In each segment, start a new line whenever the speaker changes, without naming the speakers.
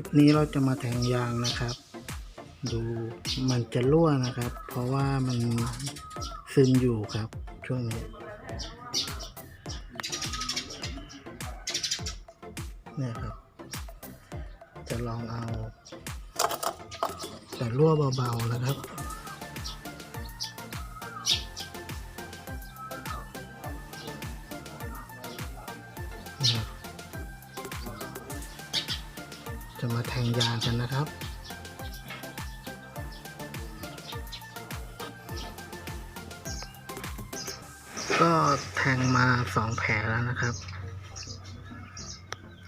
ลิปนี้เราจะมาแทงยางนะครับ ดูมันจะรั่วนะครับ เพราะว่ามันซึมอยู่ครับ ช่วงนี้เนี่ยครับ จะลองเอา แต่รั่วเบาๆนะครับ งยางกันนะครับ ก็แทงมาสองแผลแล้วนะครับ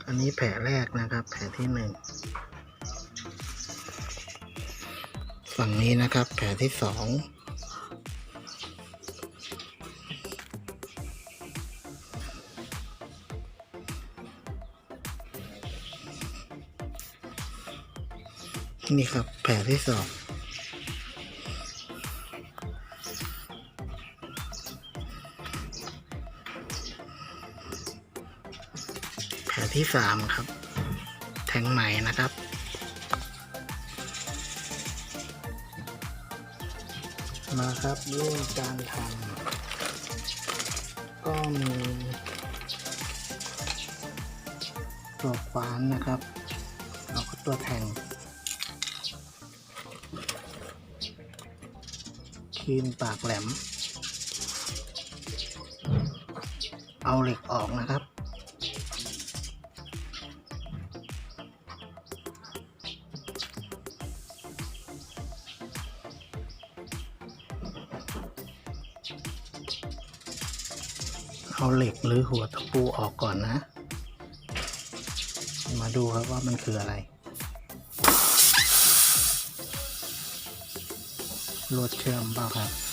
อันนี้แผลแรกนะครับ แผลที่หนึ่งฝั่งนี้นะครับ แผลที่สอง นี่ครับ แผลที่สองแผลที่สามครับ แทงใหม่นะครับ มาครับเรื่องการทำก็มีตัวควานนะครับแล้วก็ตัวแทง ครีมปากแหลม เอาเหล็กออกนะครับ เอาเหล็กหรือหัวตะปูออกก่อนนะ มาดูครับว่ามันคืออะไร ลวดเชื่อมบ้างครับ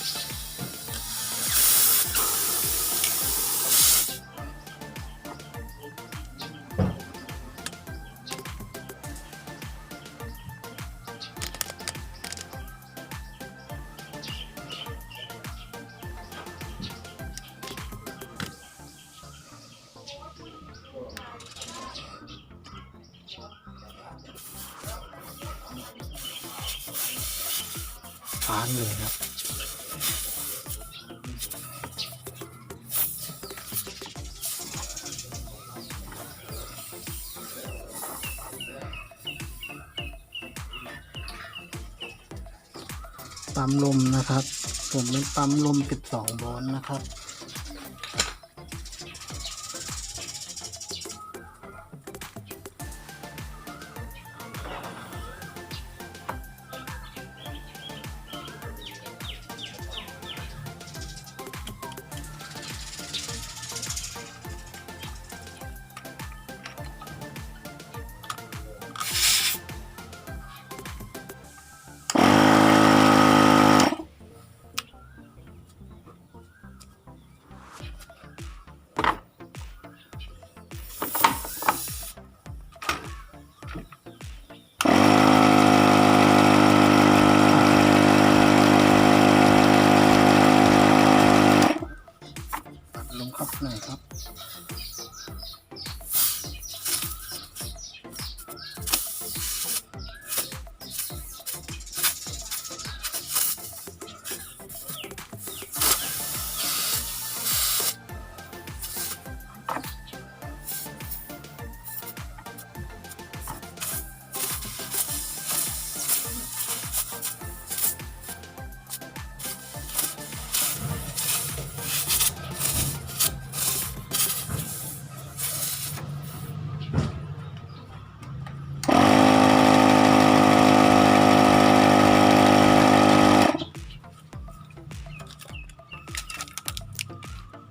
ฟ้างเลยครับปั๊มลมนะครับ ผมเป็นปั๊มลม 12 โวลต์นะครับ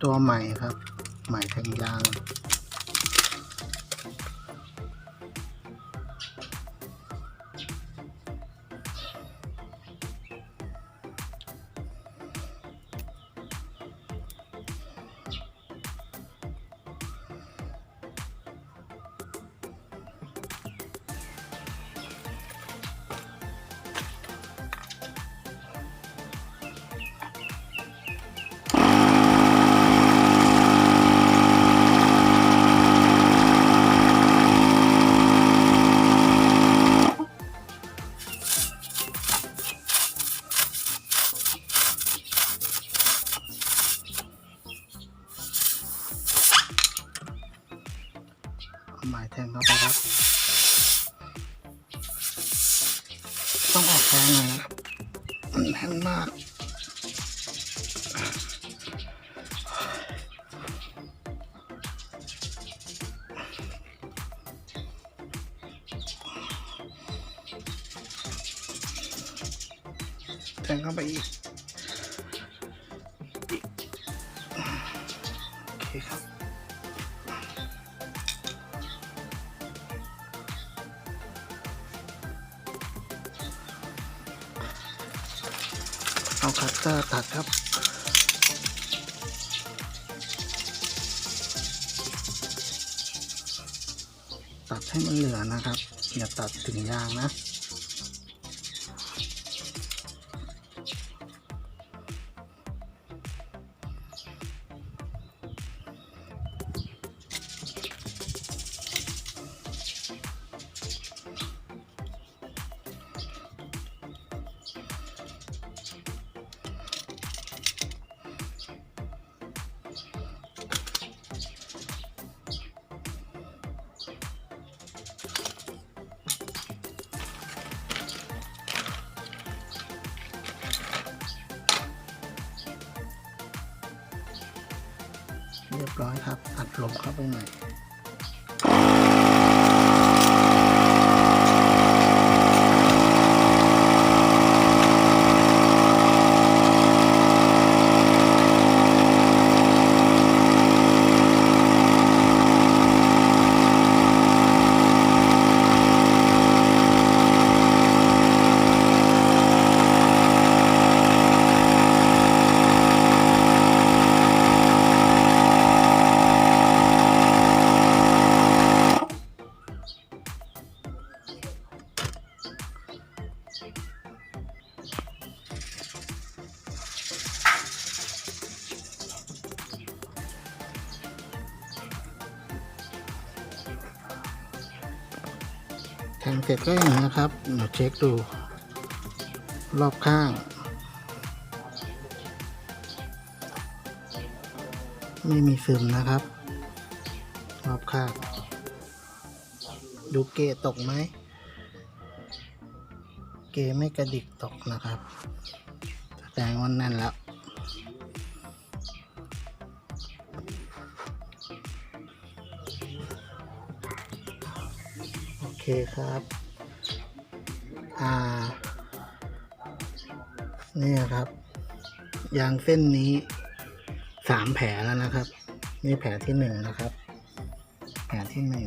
ตัวใหม่ครับ ใหม่แทงยาง หมายแทงเข้าไปครับ ต้อง
ออก
แทงน่อยนะครับมันแน่นมาก แทงเข้าไปอีกโอเคครับ เอาคัตเตอร์ตัดครับ ตัดให้มันเหลือนะครับอย่าตัดถึงยางนะ บร้อยครับ อัดลมเข้าไปหน่อย งเสร็จก็อย่างนี้นะครับเราเช็คดู รอบข้าง ไม่มีซึมนะครับ รอบข้าง ดูเกตกไหม เกไม่กระดิกตกนะครับ แสดงว่าแน่นแล้ว ครับอ่านี่ครับ ยางเส้นนี้สามแผลแล้วนะครับ นี่แผลที่หนึ่งนะครับ แผลที่หนึ่ง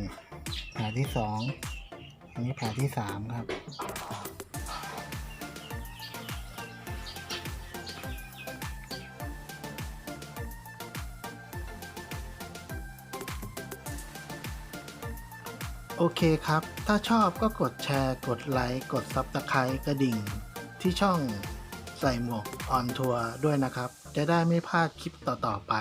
แผลที่สองอันนี้แผลที่สามครับ โอเคครับ ถ้าชอบก็กดแชร์ กดไลค์ กดซับสไครต์กระดิ่ง ที่ช่องใส่หมวกออนทัวร์ด้วยนะครับ จะได้ไม่พลาดคลิปต่อ ๆ ไป